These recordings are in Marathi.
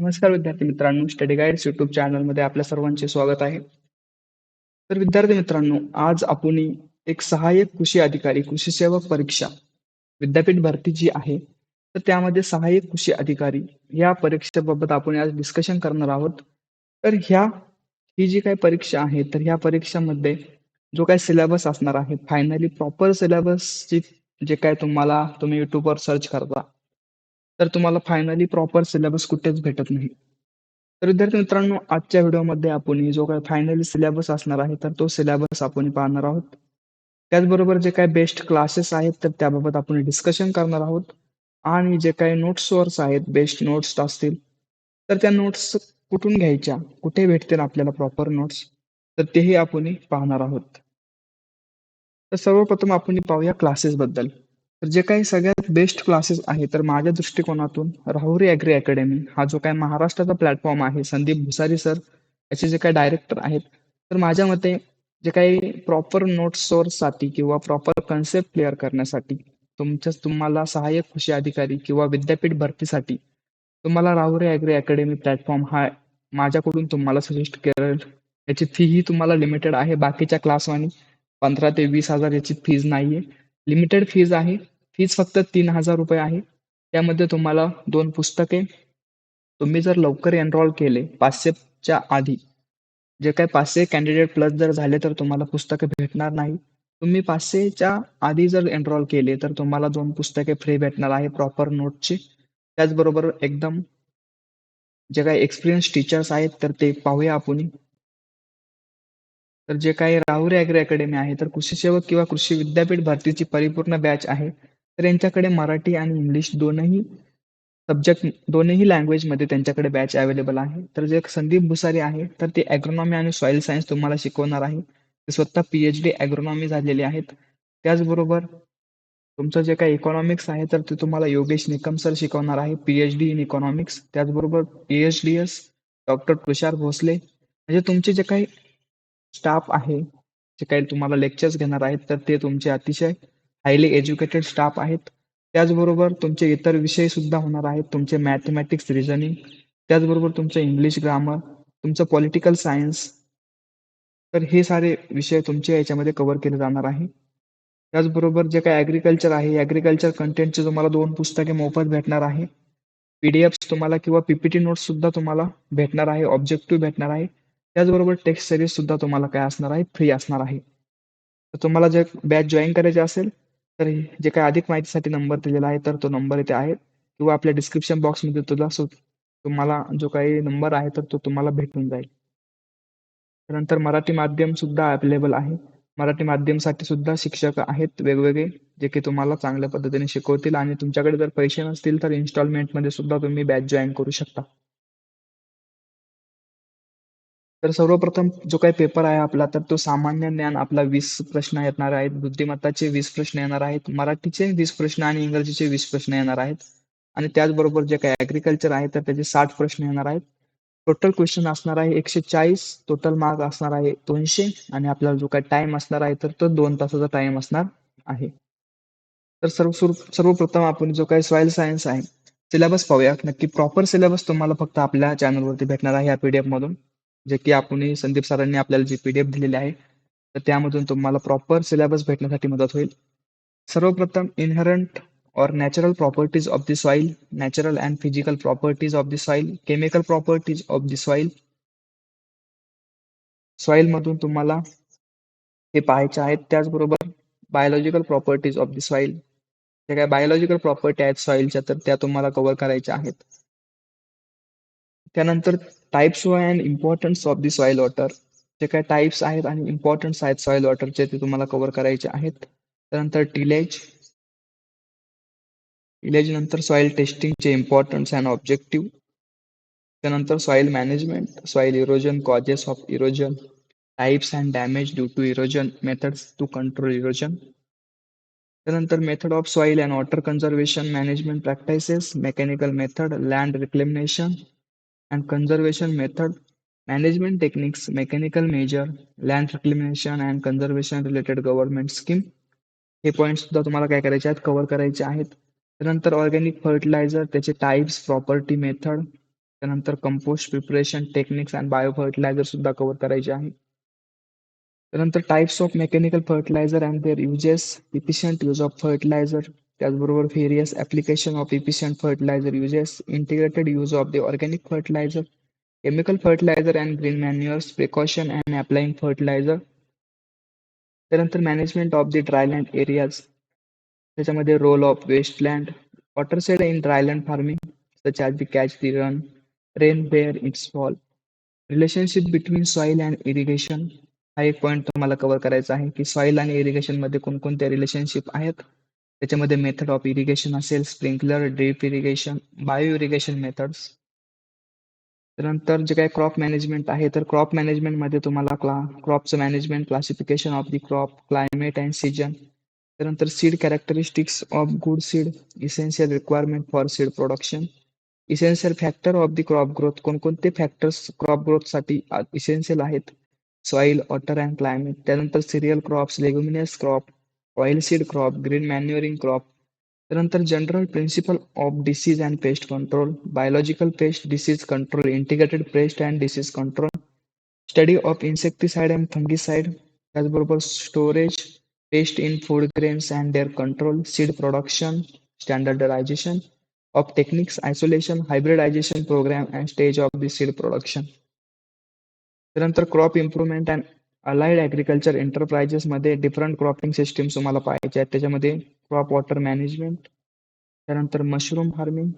नमस्कार विद्यार्थी मित्रांनो स्टडी गाईड्स युट्यूब चॅनलमध्ये आपल्या सर्वांचे स्वागत आहे. तर विद्यार्थी मित्रांनो आज आपण एक सहाय्यक कृषी अधिकारी कृषी सेवक परीक्षा विद्यापीठ भरती जी आहे तर त्यामध्ये सहाय्यक कृषी अधिकारी या परीक्षेबाबत आपण आज डिस्कशन करणार आहोत. तर ह्या ही जी काही परीक्षा आहे तर ह्या परीक्षामध्ये जो काही सिलेबस असणार आहे फायनली प्रॉपर सिलेबसची जे काय तुम्हाला तुम्ही युट्यूबवर सर्च करता तर तुम्हाला फायनली प्रॉपर सिलेबस कुठेच भेटत नाही. तर विद्यार्थी मित्रांनो आजच्या व्हिडिओमध्ये आपण जो काही फायनली सिलेबस असणार आहे तर तो सिलेबस आपण पाहणार आहोत. त्याचबरोबर जे काही बेस्ट क्लासेस आहेत तर त्याबाबत आपण डिस्कशन करणार आहोत. आणि जे काही नोट्स सोर्स आहेत बेस्ट नोट्स असतील तर त्या नोट्स कुठून घ्यायच्या कुठे भेटतील आपल्याला प्रॉपर नोट्स तर तेही आपण पाहणार आहोत. तर सर्वप्रथम आपण पाहूया क्लासेस बद्दल. तर जे काही सगळ्यात बेस्ट क्लासेस आहे तर माझ्या दृष्टिकोनातून राहुरी ॲग्री अकॅडमी हा जो काही महाराष्ट्राचा प्लॅटफॉर्म आहे संदीप भुसारी सर याचे जे काही डायरेक्टर आहेत तर माझ्या मते जे काही प्रॉपर नोट सोर्ससाठी किंवा प्रॉपर कन्सेप्ट क्लिअर करण्यासाठी तुमच्या तुम्हाला सहाय्यक कृषी अधिकारी किंवा विद्यापीठ भरतीसाठी तुम्हाला राहुरी ॲग्री अकॅडमी प्लॅटफॉर्म हा माझ्याकडून तुम्हाला सजेस्ट करेल याची फी ही तुम्हाला लिमिटेड आहे बाकीच्या क्लासवानी पंधरा ते वीस हजार याची फीज नाहीये. लिमिटेड फीज आहे. फीज फक्त तीन हजार रुपये आहे. त्यामध्ये तुम्हाला दोन पुस्तके. तुम्ही जर लवकर एनरोल केले पाचशेच्या आधी जे काही पाचशे कॅन्डिडेट प्लस जर झाले तर तुम्हाला पुस्तके भेटणार नाही. तुम्ही पाचशेच्या आधी जर एनरोल केले तर तुम्हाला दोन पुस्तके फ्री भेटणार आहे प्रॉपर नोटची त्याचबरोबर एकदम जे काही एक्सपिरियन्स टीचर्स आहेत तर ते पाहूया आपण. तर जे काही राहुरी ॲग्री अकॅडमी आहे तर कृषी सेवक किंवा कृषी विद्यापीठ भरतीची परिपूर्ण बॅच आहे. तर यांच्याकडे मराठी आणि इंग्लिश दोनही सब्जेक्ट दोन्ही लँग्वेजमध्ये त्यांच्याकडे बॅच अवेलेबल आहे. तर जे संदीप भुसारी आहे तर ते ॲग्रोनॉमी आणि सॉईल सायन्स तुम्हाला शिकवणार आहे. ते स्वतः पी एच डी ॲग्रोनॉमी झालेले आहेत. त्याचबरोबर तुमचं जे काही इकॉनॉमिक्स आहे तर ते तुम्हाला योगेश निकम सर शिकवणार आहे P H D in economics त्याचबरोबर P H D S doctor Tushar Bhosale. म्हणजे तुमचे जे काही स्टाफ आहे जे काही तुम्हाला लेक्चर्स घेणार आहेत तर ते तुमचे अतिशय हायली एज्युकेटेड स्टाफ आहेत. त्याचबरोबर तुमचे इतर विषय सुद्धा होणार आहेत. तुमचे मॅथमॅटिक्स रिझनिंग त्याचबरोबर तुमचं इंग्लिश ग्रामर तुमचं पॉलिटिकल सायन्स तर हे सारे विषय तुमचे याच्यामध्ये कव्हर केले जाणार आहे. त्याचबरोबर जे काही ॲग्रिकल्चर आहे ॲग्रिकल्चर कंटेंटचे तुम्हाला दोन पुस्तके मोफत भेटणार आहे. पी डी एफ तुम्हाला किंवा पीपीटी नोट्स सुद्धा तुम्हाला भेटणार आहे ऑब्जेक्टिव्ह भेटणार आहे. त्याचबरोबर टेक्स्ट सिरीज सुद्धा तुम्हाला काय असणार आहे? फ्री असणार आहे. तर तुम्हाला जर बॅच जॉईन करायचे असेल तर जे काही अधिक माहितीसाठी नंबर दिलेला आहे तर तो नंबर इथे आहे. किंवा आपल्या डिस्क्रिप्शन बॉक्समध्ये तुला तुम्हाला जो काही नंबर आहे तर तो तुम्हाला भेटून जाईल. त्यानंतर मराठी माध्यम सुद्धा अवेलेबल आहे. मराठी माध्यमसाठी सुद्धा शिक्षक आहेत वेगवेगळे जे की तुम्हाला चांगल्या पद्धतीने शिकवतील. आणि तुमच्याकडे जर पैसे नसतील तर इन्स्टॉलमेंटमध्ये सुद्धा तुम्ही बॅच जॉईन करू शकता. तर सर्वप्रथम जो काही पेपर आहे आपला तर तो सामान्य ज्ञान आपला वीस प्रश्न येणार आहेत. बुद्धिमत्ताचे वीस प्रश्न येणार आहेत. मराठीचे वीस प्रश्न आणि इंग्रजीचे वीस प्रश्न येणार आहेत. आणि त्याचबरोबर जे काही ॲग्रिकल्चर आहे तर त्याचे साठ प्रश्न येणार आहेत. टोटल क्वेश्चन असणार आहे एकशे चाळीस. टोटल मार्क असणार आहे दोनशे. आणि आपल्याला जो काही टाइम असणार आहे तर तो दोन तासाचा टाइम असणार आहे. तर सर्व सर्वप्रथम आपण जो काही सॉइल सायन्स आहे सिलेबस पाहूया नक्की प्रॉपर सिलेबस तुम्हाला फक्त आपल्या चॅनलवरती भेटणार आहे या पीडीएफ मधून. जे की आपण संदीप सरांनी आपल्याला जी पीडीएफ दिलेली आहे तर त्यामधून तुम्हाला प्रॉपर सिलेबस भेटण्यासाठी मदत होईल. सर्वप्रथम इनहरंट और natural properties of the soil, natural and physical properties of the soil chemical properties of the soil. Soil मधून तुम्हाला हे पाहायचे आहेत. त्याचबरोबर biological properties of the soil जे काय बायोलॉजिकल प्रॉपर्टी आहेत सॉइलच्या तर त्या तुम्हाला कव्हर करायच्या आहेत. त्यानंतर types and importance of the soil water जे काय टाइप्स आहेत आणि इम्पॉर्टन्स आहेत सॉइल वॉटरचे ते तुम्हाला कव्हर करायचे आहेत. त्यानंतर टिलेज टिलेज नंतर सॉइल टेस्टिंगचे इम्पॉर्टन्स अँड ऑब्जेक्टिव्ह त्यानंतर soil management soil erosion causes of erosion types and damage due to erosion methods to control erosion त्यानंतर method of soil and water conservation management practices mechanical method land reclamation and conservation method management techniques mechanical measure land reclamation and conservation related government scheme हे पॉईंट सुद्धा तुम्हाला काय करायचे आहेत? कव्हर करायचे आहेत. त्यानंतर ऑर्गॅनिक फर्टिलायझर त्याचे टाईप्स प्रॉपर्टी मेथड त्यानंतर compost preparation techniques and bio fertiliser सुद्धा कव्हर करायचे आहे त्यानंतर types of mechanical fertiliser and their uses efficient use of fertiliser त्याचबरोबर various application of efficient fertiliser uses integrated use of the organic fertiliser chemical fertiliser and green manures precaution and applying fertiliser त्यानंतर management of the dryland areas त्याच्यामध्ये role of wasteland watershed in dryland farming such as the catch the run rain bear its fall relationship between soil and irrigation हा एक पॉईंट तुम्हाला कव्हर करायचा आहे की सॉईल आणि इरिगेशनमध्ये कोणकोणत्या रिलेशनशिप आहेत? त्याच्यामध्ये मेथड ऑफ इरिगेशन असेल sprinkler drip irrigation bio irrigation methods त्यानंतर जे काही क्रॉप मॅनेजमेंट आहे तर क्रॉप मॅनेजमेंटमध्ये तुम्हाला क्ला क्रॉपचं management classification of the crop climate and season त्यानंतर seed characteristics of good seed essential requirement for seed production essential factor of the crop growth कोणकोणते फॅक्टर्स क्रॉप ग्रोथसाठी इसेन्शियल आहेत? सॉईल वॉटर अँड क्लायमेट त्यानंतर cereal crops leguminous crop oil seed crop green manuring crop त्यानंतर general principle of disease and pest control biological pest disease control integrated pest and disease control study of insecticide and fungicide त्याचबरोबर storage pest in food grains and their control seed production standardization of techniques isolation hybridization program and stage of the seed production त्यानंतर crop improvement and allied agriculture एंटरप्राइजेसमध्ये different cropping systems तुम्हाला पाहायचे आहेत. त्याच्यामध्ये क्रॉप वॉटर मॅनेजमेंट त्यानंतर mushroom farming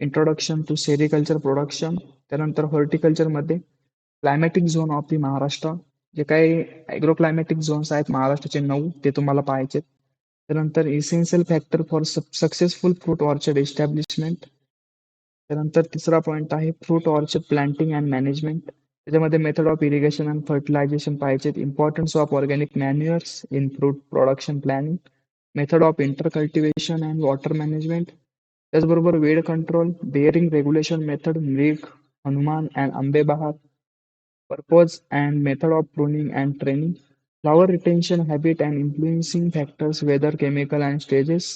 introduction to sericulture production त्यानंतर हॉर्टिकल्चरमध्ये climatic zone of the Maharashtra जे काही ॲग्रो क्लायमॅटिक झोन्स आहेत महाराष्ट्राचे नऊ ते तुम्हाला पाहायचे त्यानंतर essential factor for successful fruit orchard establishment त्यानंतर तिसरा पॉईंट आहे fruit orchard planting and management त्याच्यामध्ये method of irrigation and fertilization पाहिजेत importance of organic manures in fruit production planning method of inter cultivation and water management त्याचबरोबर weed control bearing regulation method milk हनुमान and आंबेबहार purpose and method of pruning and training flower retention habit and influencing factors weather chemical and stages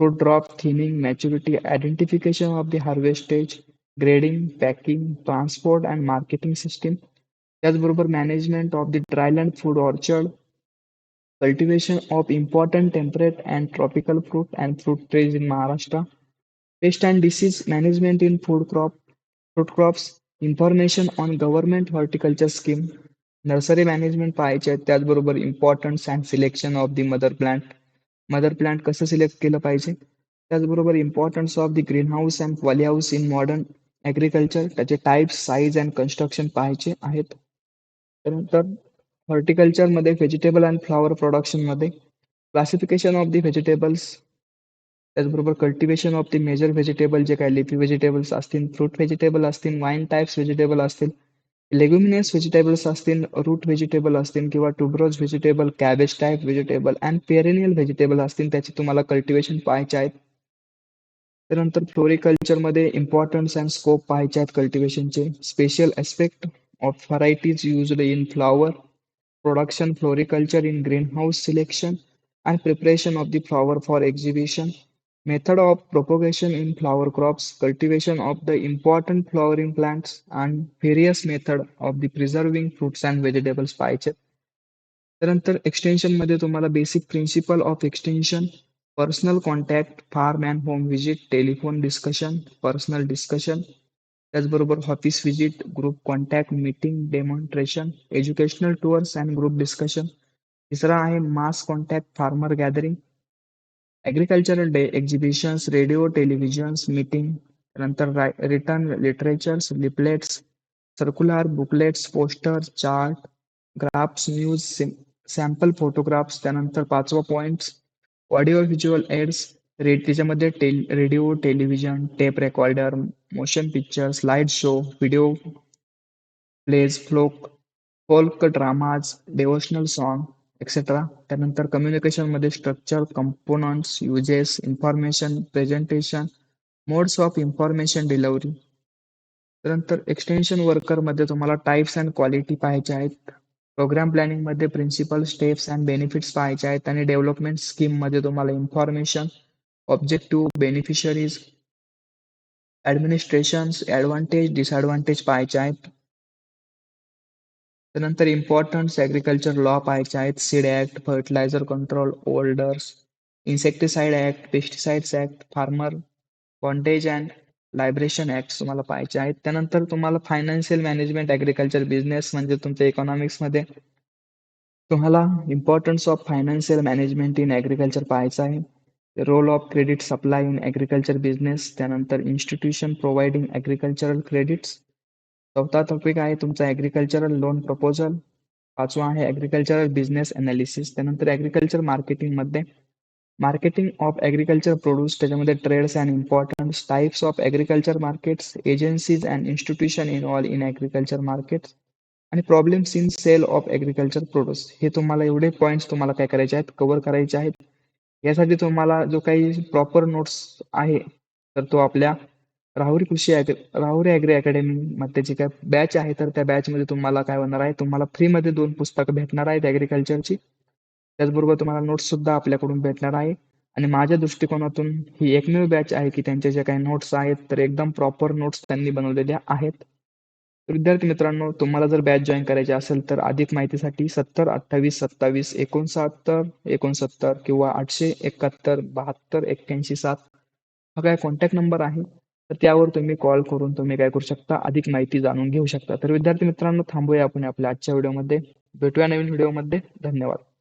fruit drop thinning maturity identification of the harvest stage grading packing transport and marketing system त्याचबरोबर management of the dryland food orchard cultivation of important temperate and tropical fruit and fruit trees in Maharashtra, pest and disease management in food crop, fruit crops, information on government horticulture scheme, nursery management पाहायचे आहेत त्याचबरोबर importance and selection of the mother plant mother plant कसं सिलेक्ट केलं पाहिजे त्याचबरोबर importance of the green house and poly house in modern agriculture त्याचे टाईप्स साईज अँड कन्स्ट्रक्शन पाहायचे आहेत. त्यानंतर हॉर्टिकल्चरमध्ये व्हेजिटेबल अँड फ्लॉवर प्रोडक्शनमध्ये क्लासिफिकेशन ऑफ दी व्हेजिटेबल्स त्याचबरोबर cultivation of the major vegetable जे काही लिफी व्हेजिटेबल्स असतील फ्रूट व्हेजिटेबल असतील वाईन टाईप्स व्हेजिटेबल असतील लेग्युमिनियस व्हेजिटेबल्स असतील रूट व्हेजिटेबल असतील किंवा tuberous vegetable cabbage type vegetable and perennial vegetable असतील त्याचे तुम्हाला कल्टिवेशन पाहायचे आहेत. त्यानंतर फ्लोरिकल्चरमध्ये इम्पॉर्टन्स अँड स्कोप पाहिजे आहेत कल्टिवेशनचे special aspect of varieties use in flower production floriculture in greenhouse selection and preparation of the flower for exhibition method of propagation in flower crops cultivation of the important flowering plants and various method of the preserving fruits and vegetables पाहिजेत त्यानंतर एक्सटेन्शनमध्ये तुम्हाला basic principle of extension personal contact farm and home visit telephone discussion personal discussion त्याचबरोबर office visit group contact meeting demonstration educational tours and group discussion. तिसरा आहे mass contact farmer gathering agricultural day exhibitions radio televisions meeting त्यानंतर written literatures leaflets circular booklets posters chart graphs news sample photographs त्यानंतर पाचवा पॉईंट्स ऑडिओ व्हिज्युअल एड्स रेड त्याच्यामध्ये tail radio television tape recorder motion picture slide show video plays folk folk dramas devotional song etcetera त्यानंतर कम्युनिकेशनमध्ये structure components uses information presentation modes of information delivery त्यानंतर एक्सटेन्शन वर्करमध्ये तुम्हाला टाईप्स अँड क्वालिटी पाहायचे आहेत. प्रोग्राम प्लॅनिंगमध्ये प्रिन्सिपल स्टेप्स अँड बेनिफिट्स पाहायचे आहेत आणि डेव्हलपमेंट स्कीममध्ये तुम्हाला information objective beneficiaries administrations advantage disadvantage पाहायचे आहेत. त्यानंतर इम्पॉर्टन्स ॲग्रिकल्चर लॉ पाहायचे आहेत seed act fertilizer control orders insecticide act pesticides act farmer bondage and liberation act तुम्हाला पाहायचे आहेत. त्यानंतर तुम्हाला फायनान्शियल मॅनेजमेंट ॲग्रिकल्चर बिझनेस म्हणजे तुमच्या इकॉनॉमिक्समध्ये तुम्हाला importance of financial management in agriculture पाहायचं आहे. Role of credit supply in agriculture business त्यानंतर इन्स्टिट्यूशन प्रोव्हाइडिंग ॲग्रिकल्चरल क्रेडिट्स चौथा टॉपिक आहे तुमचा ॲग्रिकल्चरल लोन प्रपोजल पाचवा आहे ॲग्रिकल्चरल बिझनेस अनालिसिस त्यानंतर ॲग्रिकल्चर मार्केटिंगमध्ये मार्केटिंग ऑफ ॲग्रिकल्चर प्रोड्यूस त्याच्यामध्ये trades and importance types of agriculture markets agencies and institution involve in agriculture markets आणि problems in sale of agriculture produce हे तुम्हाला एवढे पॉईंट्स तुम्हाला काय करायचे आहेत? कव्हर करायचे आहेत. यासाठी तुम्हाला जो काही प्रॉपर नोट्स आहे तर तो आपल्या राहुरी कृषी ॲग्री राहुरी ॲग्री अकॅडमीमध्ये जी काय बॅच आहे तर त्या बॅचमध्ये तुम्हाला काय होणार आहे? तुम्हाला फ्रीमध्ये दोन पुस्तकं भेटणार आहेत ॲग्रिकल्चरची त्याचबरोबर तुम्हाला नोट्स सुद्धा आपल्याकडून भेटणार आहे. आणि माझ्या दृष्टिकोनातून ही एकमेव बॅच आहे की त्यांचे जे काही नोट्स आहेत तर एकदम प्रॉपर नोट्स त्यांनी बनवलेल्या आहेत. तर विद्यार्थी मित्रांनो तुम्हाला जर बॅच जॉईन करायची असेल तर अधिक माहितीसाठी सत्तर अठ्ठावीस सत्तावीस एकोणसत्तर एकोणसत्तर किंवा आठशे एकाहत्तर बहात्तर एक्क्याऐंशी सात हा काय कॉन्टॅक्ट नंबर आहे? तर त्यावर तुम्ही कॉल करून तुम्ही काय करू शकता? अधिक माहिती जाणून घेऊ शकता. तर विद्यार्थी मित्रांनो थांबूया आपण आपल्या आजच्या व्हिडिओमध्ये भेटूया नवीन व्हिडिओमध्ये धन्यवाद.